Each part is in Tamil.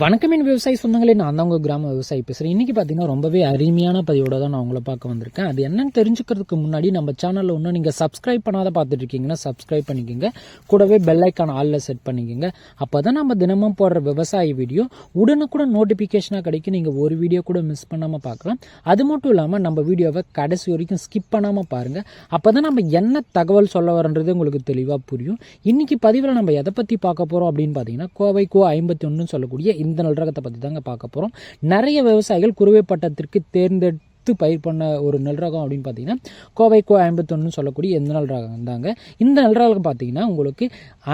வணக்கமின் விவசாய சொந்தங்களே நான் தான் உங்கள் கிராம விவசாயி பேசுகிறேன் இன்றைக்கி பார்த்தீங்கன்னா ரொம்பவே அருமையான பதிவோட தான் நான் உங்களை பார்க்க வந்திருக்கேன். அது என்னன்னு தெரிஞ்சுக்கிறதுக்கு முன்னாடி நம்ம சேனலில் ஒன்றும் நீங்கள் சப்ஸ்கிரைப் பண்ணாத பார்த்துட்டு இருக்கீங்கன்னா சப்ஸ்கிரைப் பண்ணிக்கோங்க. கூடவே பெல்லைக்கான ஆளில் செட் பண்ணிக்கோங்க. அப்போ தான் நம்ம தினமும் போடுற விவசாய வீடியோ உடனுக்குடன் நோட்டிஃபிகேஷனாக கிடைக்கும். நீங்கள் ஒரு வீடியோ கூட மிஸ் பண்ணாமல் பார்க்கலாம். அது மட்டும் இல்லாமல் நம்ம வீடியோவை கடைசி வரைக்கும் ஸ்கிப் பண்ணாமல் பாருங்கள் அப்போ தான் நம்ம என்ன தகவல் சொல்ல வரன்றது உங்களுக்கு தெளிவாக புரியும். இன்றைக்கி பதிவில் நம்ம எதை பற்றி பார்க்க போகிறோம் அப்படின்னு பார்த்தீங்கன்னா கோவை கோ ஐம்பத்தி ஒன்றுன்னு சொல்லக்கூடிய இந்த நல்லரகத்தை பற்றி தாங்க பார்க்க போகிறோம் நிறைய விவசாயிகள் குறுவை பட்டத்திற்கு தேர்ந்தெடுத்து பயிர் பண்ண ஒரு நெல் ரகம் அப்படின்னு பார்த்தீங்கன்னா கோவை கோ ஐம்பத்தொன்னு சொல்லக்கூடிய இந்த நெல் ரகம் தாங்க இந்த நெல் ரகம் பார்த்தீங்கன்னா உங்களுக்கு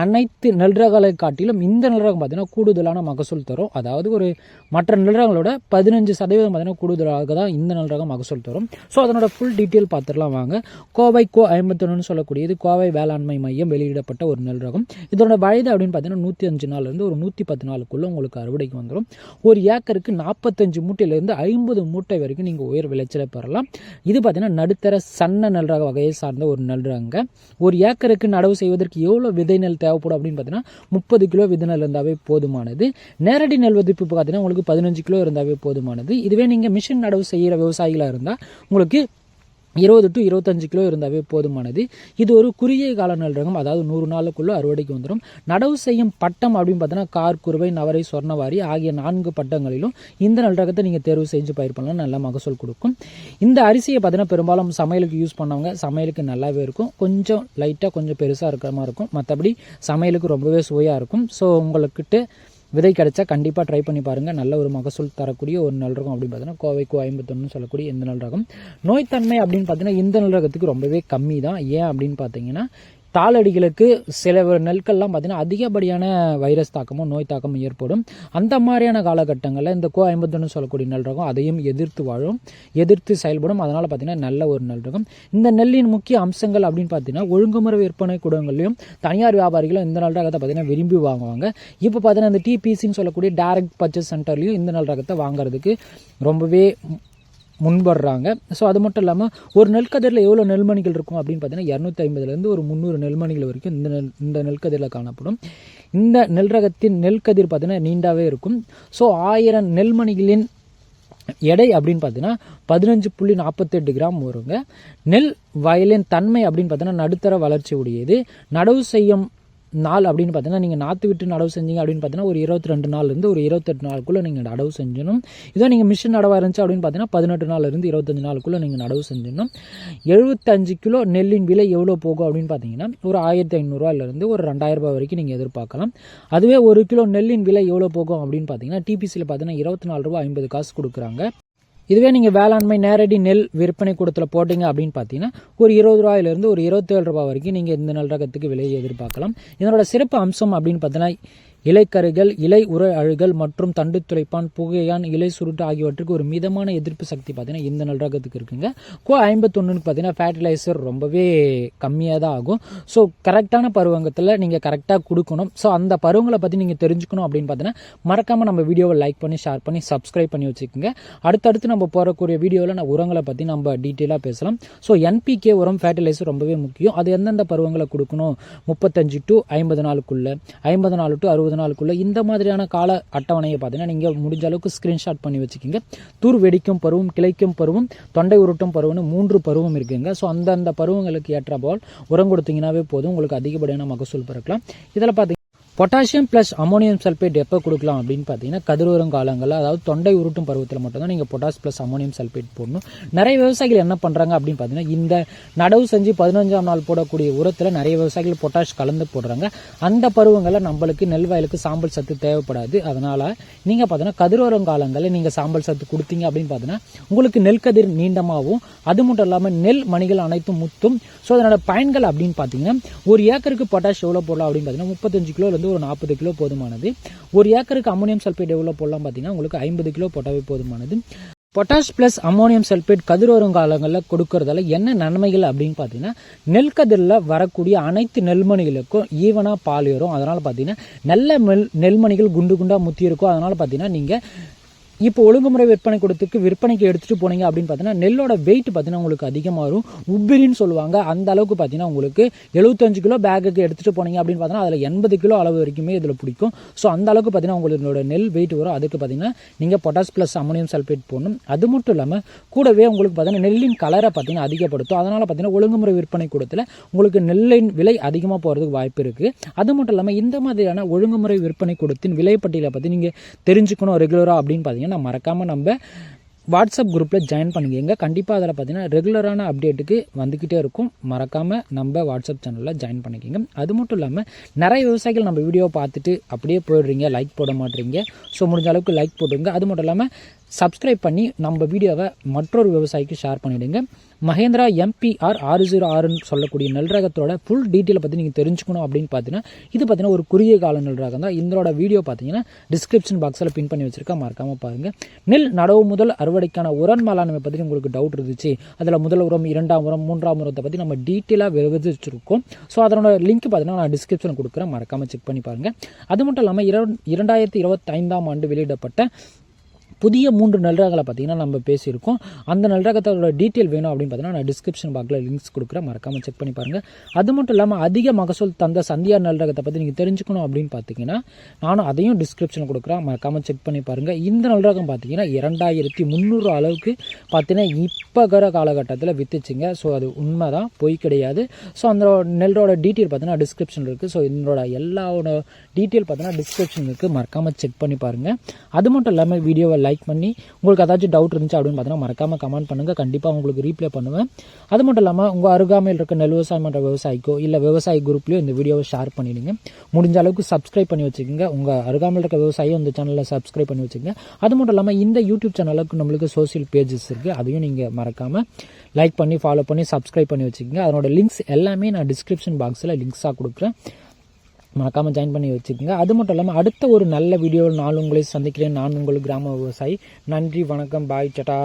அனைத்து நெல் ரகங்களை காட்டிலும் இந்த நெல் ரகம் பார்த்தீங்கன்னா கூடுதலான மகசூல் தரும். அதாவது ஒரு மற்ற நெல் ரகங்களோட பதினஞ்சு சதவீதம் பார்த்தீங்கன்னா கூடுதலாக தான் இந்த நெல் ரகம் மகசூல் தரும். ஸோ அதனோட ஃபுல் டீட்டெயில் பார்த்துடலாம் வாங்க. கோவை கோ ஐம்பத்தொன்னு சொல்லக்கூடியது கோவை வேளாண்மை மையம் வெளியிடப்பட்ட ஒரு நெல் ரகம். இதோட வயது அப்படின்னு பார்த்தீங்கன்னா நூற்றி அஞ்சு நாள்லேருந்து ஒரு நூற்றி பத்து நாளுக்குள்ளே உங்களுக்கு அறுவடைக்கு வந்துடும் ஒரு ஏக்கருக்கு நாற்பத்தஞ்சு மூட்டையிலேருந்து ஐம்பது மூட்டை வரைக்கும் நீங்கள் உயர் விளைச்சலை பெறலாம். இது பார்த்தீங்கன்னா நடுத்தர சன்ன நல்றாக வகையை சார்ந்த ஒரு நல்றாங்க ஒரு ஏக்கருக்கு நடவு செய்வதற்கு எவ்வளோ விதை நெல் தேவைப்படும் அப்படின்னு பார்த்தீங்கன்னா முப்பது கிலோ விதை நெல் இருந்தாவே போதுமானது. நேரடி நெல் விதிப்பு பார்த்தீங்கன்னா உங்களுக்கு பதினஞ்சு கிலோ இருந்தாவே போதுமானது. இதுவே நீங்கள் மிஷின் நடவு செய்கிற விவசாயிகளாக இருந்தால் உங்களுக்கு இருபது டு இருபத்தஞ்சு கிலோ இருந்தாவே போதுமானது. இது ஒரு குறுகிய கால நெல் ரகம் அதாவது நூறு நாளுக்குள்ளே அறுவடைக்கு வந்துடும் நடவு செய்யும் பட்டம் அப்படின்னு பார்த்தீங்கன்னா கார் குருவை நவரை சொர்ணவாரி ஆகிய நான்கு பட்டங்களிலும் இந்த நெல் ரகத்தை நீங்கள் தேர்வு செஞ்சு பயிர் பண்ணலாம் நல்ல மகசூல் கொடுக்கும். இந்த அரிசியை பார்த்தீங்கன்னா பெரும்பாலும் சமையலுக்கு யூஸ் பண்ணவங்க சமையலுக்கு நல்லாவே இருக்கும். கொஞ்சம் லைட்டாக கொஞ்சம் பெருசாக இருக்கிற மாதிரி இருக்கும். மற்றபடி சமையலுக்கு ரொம்பவே சுவையாக இருக்கும். ஸோ உங்களுக்கிட்ட விதை கிடைச்சா கண்டிப்பாக ட்ரை பண்ணி பாருங்கள் நல்ல ஒரு மகசூல் தரக்கூடிய ஒரு நல் ரகம் அப்படின்னு பார்த்தீங்கன்னா கோவைக்கு ஐம்பத்தொன்னு சொல்லக்கூடிய இந்த நல் ரகம். நோய்த்தன்மை அப்படின்னு பார்த்தீங்கன்னா இந்த நல் ரகத்துக்கு ரொம்பவே கம்மி தான் ஏன் அப்படின்னு பார்த்தீங்கன்னா தாளடிகளுக்கு சில நெல்கள்லாம் பார்த்தீங்கன்னா அதிகப்படியான வைரஸ் தாக்கமும் நோய் தாக்கமும் ஏற்படும். அந்த மாதிரியான காலகட்டங்களில் இந்த கோ ஐம்பத்தொன்று சொல்லக்கூடிய நெல் இருக்கும் அதையும் எதிர்த்து வாழும் எதிர்த்து செயல்படும். அதனால் பார்த்தீங்கன்னா நல்ல ஒரு நெல் இருக்கும் இந்த நெல்லின் முக்கிய அம்சங்கள் அப்படின்னு பார்த்தீங்கன்னா ஒழுங்குமுறை விற்பனை கூடங்களையும் தனியார் வியாபாரிகளும் இந்த நல் ரகத்தை பார்த்தீங்கன்னா விரும்பி வாங்குவாங்க. இப்போ பார்த்தீங்கன்னா இந்த டிபிசின்னு சொல்லக்கூடிய டைரக்ட் பர்ச்சேஸ் சென்டர்லையும் இந்த நல் ரகத்தை வாங்குறதுக்கு ரொம்பவே முன்வர்றாங்க. ஸோ அது மட்டும் இல்லாமல் ஒரு நெல்கதிரில் எவ்வளோ நெல்மணிகள் இருக்கும் அப்படின்னு பார்த்தீங்கன்னா இரநூத்தி ஐம்பதுலேருந்து ஒரு முந்நூறு நெல்மணிகள் வரைக்கும் இந்த நெல் இந்த நெல்கதிரில் காணப்படும். இந்த நெல் ரகத்தின் நெல்கதிர் பார்த்தீங்கன்னா நீண்டாவே இருக்கும். ஸோ ஆயிரம் நெல்மணிகளின் எடை அப்படின்னு பார்த்தீங்கன்னா பதினஞ்சு புள்ளி நாற்பத்தெட்டு கிராம் வருங்க. நெல் வயலின் தன்மை அப்படின்னு பார்த்தீங்கன்னா நடுத்தர வளர்ச்சி உடையது. நடவு செய்யும் நாள் அப்படின்னு பார்த்தீங்கன்னா நீங்கள் நாற்று விட்டு நடவு செஞ்சீங்க அப்படின்னு பார்த்தீங்கன்னா ஒரு இருபத்தி ரெண்டு நாள்லேருந்து ஒரு இருபத்தெட்டு நாளுக்குள்ளே நீங்கள் நடவு செஞ்சணும். இதோ நீங்கள் மிஷின் நடவாக இருந்துச்சு அப்படின்னு பார்த்தீங்கன்னா பதினெட்டு நாள்லேருந்து இருபத்தஞ்சு நாளுக்குள்ளே நீங்கள் நடவு செஞ்சிடணும் எழுபத்தஞ்சு கிலோ நெல்லின் விலை எவ்வளோ போகும் அப்படின்னு பார்த்தீங்கன்னா ஒரு ஆயிரத்தி ஐநூறுரூவாயிலேருந்து ஒரு ரெண்டாயிரரூபா வரைக்கும் நீங்கள் எதிர்பார்க்கலாம். அதுவே ஒரு கிலோ நெல்லின் விலை எவ்வளோ போகும் அப்படின்னு பார்த்தீங்கன்னா டிபிசியில் பார்த்தீங்கன்னா இருபத்தி நாலு ரூபா ஐம்பது காசு கொடுக்குறாங்க. இதுவே நீங்கள் வேளாண்மை நேரடி நெல் விற்பனை கூடத்தில் போட்டிங்க அப்படின்னு பார்த்தீங்கன்னா ஒரு இருபது ரூபாயிலிருந்து ஒரு இருபத்தேழு ரூபாய் வரைக்கும் நீங்கள் இந்த நெல் ரகத்துக்கு விலையை எதிர்பார்க்கலாம். இதனோட சிறப்பு அம்சம் அப்படின்னு பார்த்தீங்கன்னா இலைக்கருகள் இலை உர அழுகல் மற்றும் தண்டு துளைப்பான் புகையான் இலை சுருட்டு ஆகியவற்றுக்கு ஒரு மிதமான எதிர்ப்பு சக்தி பார்த்தீங்கன்னா இந்த நெல் ரகத்துக்கு இருக்குங்க. கோ ஐம்பத்தொன்னுக்கு பார்த்தீங்கன்னா ஃபேர்டிலைசர் ரொம்பவே கம்மியாக தான் ஆகும். ஸோ கரெக்டான பருவங்கத்தில் நீங்கள் கரெக்டாக கொடுக்கணும். ஸோ அந்த பருவங்களை பற்றி நீங்கள் தெரிஞ்சுக்கணும் அப்படின்னு பார்த்தீங்கன்னா மறக்காமல் நம்ம வீடியோவை லைக் பண்ணி ஷேர் பண்ணி சப்ஸ்கிரைப் பண்ணி வச்சுக்கோங்க. அடுத்தடுத்து நம்ம போகக்கூடிய வீடியோவில் நான் உரங்களை பற்றி நம்ம டீட்டெயிலாக பேசலாம். ஸோ என்பிகே உரம் ஃபேர்டிலைசர் ரொம்பவே முக்கியம். அது எந்தெந்த பருவங்களை கொடுக்கணும்? முப்பத்தஞ்சு டு ஐம்பது நாளுக்குள்ளே. ஐம்பது நாள் டு அறுபது நாளுக்குள்ளே இந்த மாதிரியான கால அட்டவணையை பார்த்தீங்கன்னா நீங்கள் முடிஞ்ச அளவுக்கு ஸ்க்ரீன்ஷாட் பண்ணி வச்சுக்கிங்க. தூர் வெடிக்கும் பருவம் கிளைக்கும் பருவம் தொண்டை உருட்டும் பருவம்னு மூன்று பருவம் இருக்குங்க. ஸோ அந்தந்த பருவங்களுக்கு ஏற்ற போல் உரம் கொடுத்தீங்கன்னாவே போதும். உங்களுக்கு அதிகப்படியான மகசூல் பிறக்கலாம். இதில் பார்த்தீங்கன்னா பொட்டாசியம் ப்ளஸ் அமோனியம் சல்பேட் எப்போ கொடுக்கலாம் அப்படின்னு பார்த்தீங்கன்னா கதிரோரம் காலங்களில் அதாவது தொண்டை உருட்டும் பருவத்தில் மட்டும்தான் நீங்கள் பொட்டாஸ் ப்ளஸ் அமோனியம் சல்பேட் போடணும். நிறைய விவசாயிகள் என்ன பண்ணுறாங்க அப்படின்னு பார்த்தீங்கன்னா இந்த நடவு செஞ்சு பதினஞ்சாம் நாள் போடக்கூடிய உரத்தில் நிறைய விவசாயிகள் பொட்டாஷ் கலந்து போடுறாங்க. அந்த பருவங்களில் நம்மளுக்கு நெல் வயலுக்கு சாம்பல் சத்து தேவைப்படாது. அதனால் நீங்கள் பார்த்தீங்கன்னா கதிரோரம் காலங்களில் நீங்கள் சாம்பல் சத்து கொடுத்தீங்க அப்படின்னு பார்த்தீங்கன்னா உங்களுக்கு நெல் கதிர் நீண்டமாகவும் அது மட்டும் இல்லாமல் நெல் மணிகள் அனைத்தும் முத்தும். ஸோ அதனோட பயன்கள் அப்படின்னு பார்த்தீங்கன்னா ஒரு ஏக்கருக்கு பொட்டாஷ் எவ்வளோ போடலாம் அப்படின்னு பார்த்தீங்கன்னா முப்பத்தஞ்சு கிலோ வந்து ஒரு நாற்பது கிலோ போதுமானது. ஒரு ஏக்கருக்கு அமோனியம் சல்ஃபேட் எவ்வளோ போடலாம் பார்த்தீங்கன்னா உங்களுக்கு ஐம்பது கிலோ போட்டாவே போதுமானது. பொட்டாஷ் ப்ளஸ் அமோனியம் சல்பேட் கதிரோரம் காலங்களில் கொடுக்கறதால என்ன நன்மைகள் அப்படின்னு பார்த்தீங்கன்னா நெல் கதிரில் வரக்கூடிய அனைத்து நெல்மணிகளுக்கும் ஈவனாக பால் ஏறும். அதனால் பார்த்தீங்கன்னா நல்ல நெல் நெல்மணிகள் குண்டு குண்டாக முத்தி இருக்கும். அதனால் பார்த்தீங்கன்னா நீங்கள் இப்போ ஒழுங்குமுறை விற்பனை கொடுத்துக்கு விற்பனைக்கு எடுத்துகிட்டு போனீங்க அப்படின்னு பார்த்தீங்கன்னா நெல்லோட வெயிட் பார்த்தீங்கன்னா உங்களுக்கு அதிகமாக வரும். உப்பிரின்னு சொல்லுவாங்க. அந்த அளவுக்கு பார்த்தீங்கன்னா உங்களுக்கு எழுபத்தஞ்சு கிலோ பேக்குக்கு எடுத்துகிட்டு போனீங்க அப்படின்னு பார்த்தீங்கன்னா அதில் எண்பது கிலோ அளவு வரைக்குமே இதில் பிடிக்கும். ஸோ அந்த அளவுக்கு பார்த்தீங்கன்னா உங்களோட நெல் வெயிட் வரும். அதுக்கு பார்த்தீங்கன்னா நீங்கள் பொட்டாஸ் ப்ளஸ் அமோனியம் சல்ஃபேட் போடணும். அது மட்டும் இல்லாமல் கூடவே உங்களுக்கு பார்த்தீங்கன்னா நெல்லின் கலரை பார்த்தீங்கன்னா அதிகப்படுத்தும். அதனால் பார்த்தீங்கன்னா ஒழுங்குமுறை விற்பனை கூடத்தில் உங்களுக்கு நெல்லின் விலை அதிகமாக போகிறதுக்கு வாய்ப்பு இருக்குது அது மட்டும் இல்லாமல் இந்த மாதிரியான ஒழுங்குமுறை விற்பனை கூடத்தின் விலைப்பட்டியலை பற்றி நீங்கள் தெரிஞ்சுக்கணும் ரெகுலராக அப்படின்னு பார்த்தீங்கன்னா மறக்காமல் நம்ம வாட்ஸ்அப் குரூப்பில் ஜாயின் பண்ணிக்கங்க. கண்டிப்பாக அதில் பார்த்தீங்கன்னா ரெகுலரான அப்டேட்டுக்கு வந்துக்கிட்டே இருக்கும். மறக்காமல் நம்ம வாட்ஸ்அப் சேனலில் ஜாயின் பண்ணிக்கோங்க. அது மட்டும் இல்லாமல் நிறைய விவசாயிகள் நம்ம வீடியோ பார்த்துட்டு அப்படியே போயிடுறீங்க. லைக் போட மாட்டீங்க. ஸோ முடிஞ்ச அளவுக்கு லைக் போட்டுருங்க அது மட்டும் இல்லாமல் சப்ஸ்கிரைப் பண்ணி நம்ம வீடியோவை மற்றொரு விவசாயிக்கு ஷேர் பண்ணிவிடுங்க மகேந்திரா எம்பிஆர் ஆறு ஜீரோ ஆறுன்னு சொல்லக்கூடிய நெல் ரகத்தோட ஃபுல் டீட்டெயிலை பற்றி நீங்கள் தெரிஞ்சுக்கணும் அப்படின்னு பார்த்தீங்கன்னா இது பார்த்தீங்கன்னா ஒரு குறுகிய கால நெல் ரகம் தான் இதோட வீடியோ பார்த்தீங்கன்னா டிஸ்கிரிப்ஷன் பாக்ஸில் பின் பண்ணி வச்சிருக்கேன். மறக்காமல் பாருங்கள் நெல் நடவு முதல் அறுவடைக்கான உரன் மேலாண்மை பற்றி உங்களுக்கு டவுட் இருந்துச்சு. அதில் முதல் உரம் இரண்டாம் உரம் மூன்றாம் உரத்தை பற்றி நம்ம டீட்டெயிலாக விவரிச்சிருக்கோம். ஸோ அதனோட லிங்க் பார்த்தீங்கன்னா நான் டிஸ்கிரிப்ஷன் கொடுக்குறேன். மறக்காமல் செக் பண்ணி பாருங்கள் அது மட்டும் இல்லாமல் இரண்டாயிரத்தி இருபத்தைந்தாம் ஆண்டு வெளியிடப்பட்ட புதிய மூன்று நல்லரகங்களை பார்த்தீங்கன்னா நம்ம பேசியிருக்கோம். அந்த நல்ரகத்தோட டீட்டெயில் வேணும் அப்படின்னு பார்த்தீங்கன்னா நான் டிஸ்கிரிப்ஷன் பாக்ஸில் லிங்க்ஸ் கொடுக்குறேன். மறக்காமல் செக் பண்ணி பாருங்கள் அது மட்டும் இல்லாமல் அதிக மகசூல் தந்த சந்தியார் நல்லரகத்தை பற்றி நீங்கள் தெரிஞ்சுக்கணும் அப்படின்னு பார்த்தீங்கன்னா நானும் அதையும் டிஸ்கிரிப்ஷன் கொடுக்குறேன். மறக்காமல் செக் பண்ணி பாருங்கள் இந்த நல்ரகம் பார்த்தீங்கன்னா இரண்டாயிரத்தி முந்நூறு அளவுக்கு பார்த்தீங்கன்னா இப்போ இருக்கிற காலகட்டத்தில் வித்துச்சுங்க. ஸோ அது உண்மை தான் பொய் கிடையாது. ஸோ அந்த நெல்லோட டீட்டெயில் பார்த்தீங்கன்னா டிஸ்கிரிப்ஷன் இருக்குது ஸோ இதனோட எல்லாவோட டீட்டெயில் பார்த்தீங்கன்னா டிஸ்கிரிப்ஷன் இருக்குது மறக்காமல் செக் பண்ணி பாருங்கள் அது மட்டும் இல்லாமல் வீடியோவை லைக் லைக் பண்ணி உங்களுக்கு ஏதாச்சும் டவுட் இருந்துச்சு அப்படின்னு பார்த்தீங்கன்னா மறக்காமல் கமெண்ட் பண்ணுங்கள் கண்டிப்பாக உங்களுக்கு ரீப்ளை பண்ணுவேன். அது மட்டும் இல்லாமல் உங்கள் அருகாமையில் இருக்க நெல் விவசாயம் பண்ணுற விவசாயிக்கோ இல்லை விவசாய குரூப்லையோ இந்த வீடியோவை ஷேர் பண்ணிடுங்க. முடிஞ்ச அளவுக்கு சப்ஸ்கிரைப் பண்ணி வச்சுக்கோங்க. உங்கள் அருகாமையில் இருக்க விவசாயியும் இந்த சேனலில் சப்ஸ்கிரைப் பண்ணி வச்சுக்கோங்க. அது மட்டும் இல்லாமல் இந்த யூடியூப் சேனலுக்கு நம்மளுக்கு சோஷியல் பேஜஸ் இருக்குது அதையும் நீங்கள் மறக்காமல் லைக் பண்ணி ஃபாலோ பண்ணி சப்ஸ்கிரைப் பண்ணி வச்சுக்கோங்க. அதனோட லிங்க்ஸ் எல்லாமே நான் டிஸ்கிரிப்ஷன் பாக்ஸில் லிங்க்ஸாக கொடுக்குறேன். மறக்காமல் ஜாயின் பண்ணி வச்சுக்கோங்க. அது மட்டும் இல்லாமல் அடுத்த ஒரு நல்ல வீடியோவில் நான் உங்களை சந்திக்கிறேன். நான் உங்கள் கிராம விவசாயி. நன்றி வணக்கம் பாய் சட்டா